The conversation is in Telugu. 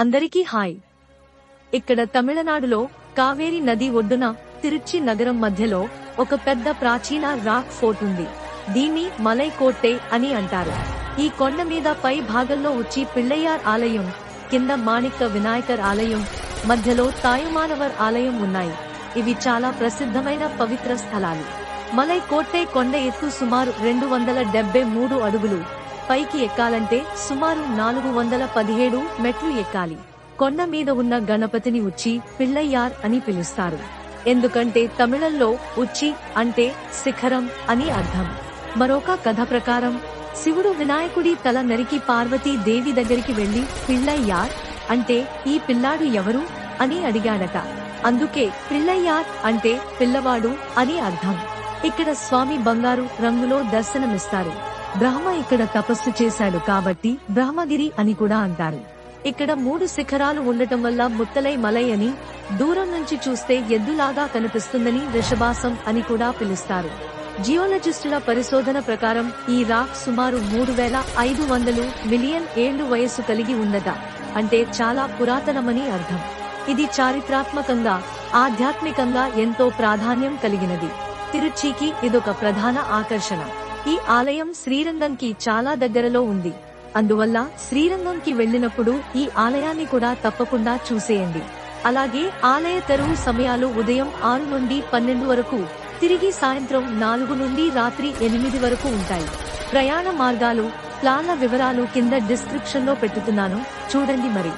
అందరికీ హాయ్. ఇక్కడ తమిళనాడులో కావేరి నది ఒడ్డున తిరుచి నగరం మధ్యలో ఒక పెద్ద ప్రాచీన రాక్ ఫోర్ట్ ఉంది. దీన్ని మలై కోట్టే అని అంటారు. ఈ కొండ మీద పై భాగంలో వచ్చి పిళ్ళయ్యార్ ఆలయం కింద మాణిక్య వినాయకర్ ఆలయం మధ్యలో తాయుమానవర్ ఆలయం ఉన్నాయి. ఇవి చాలా ప్రసిద్ధమైన పవిత్ర స్థలాలు. మలై కోట్టే కొండ ఎత్తు సుమారు రెండు వందల డెబ్బై మూడు అడుగులు. పైకి ఎక్కాలంటే సుమారు నాలుగు వందల పదిహేడు మెట్లు ఎక్కాలి. కొండ మీద ఉన్న గణపతిని ఉచ్చి పిళ్ళయ్యార్ అని పిలుస్తారు. ఎందుకంటే తమిళంలో ఉచ్చి అంటే శిఖరం అని అర్థం. మరొక కథ ప్రకారం శివుడు వినాయకుడి తల నరికి పార్వతీ దేవి దగ్గరికి వెళ్ళి పిళ్ళయ్యార్ అంటే ఈ పిల్లాడు ఎవరు అని అడిగాడట. అందుకే పిళ్ళయ్యార్ అంటే పిల్లవాడు అని అర్థం. ఇక్కడ స్వామి బంగారు రంగులో దర్శనమిస్తారు. బ్రహ్మ ఇక్కడ తపస్సు చేశాడు కాబట్టి బ్రహ్మగిరి అని కూడా అంటారు. ఇక్కడ మూడు శిఖరాలు ఉండటం వల్ల ముత్తలై మలై అని దూరం నుంచి చూస్తే ఎద్దులాగా కనిపిస్తుందని వృషభాసం అని కూడా పిలుస్తారు. జియోలజిస్టుల పరిశోధన ప్రకారం ఈ రాక్ సుమారు మూడు వేల ఐదు వందలు మిలియన్ ఏళ్ళు వయస్సు కలిగి ఉందట అంటే చాలా పురాతనమని అర్థం. ఇది చారిత్రాత్మకంగా ఆధ్యాత్మికంగా ఎంతో ప్రాధాన్యం కలిగినది. తిరుచికి ఇదొక ప్రధాన ఆకర్షణ. ఈ ఆలయం శ్రీరంగంకి చాలా దగ్గరలో ఉంది. అందువల్ల శ్రీరంగంకి వెళ్ళినప్పుడు ఈ ఆలయాన్ని కూడా తప్పకుండా చూసేయండి. అలాగే ఆలయ తెరువు సమయాలు ఉదయం ఆరు నుండి పన్నెండు వరకు తిరిగి సాయంత్రం నాలుగు నుండి రాత్రి ఎనిమిది వరకు ఉంటాయి. ప్రయాణ మార్గాలు ప్లాన్ల వివరాలు కింద డిస్క్రిప్షన్లో పెట్టుతున్నాను. చూడండి మరి.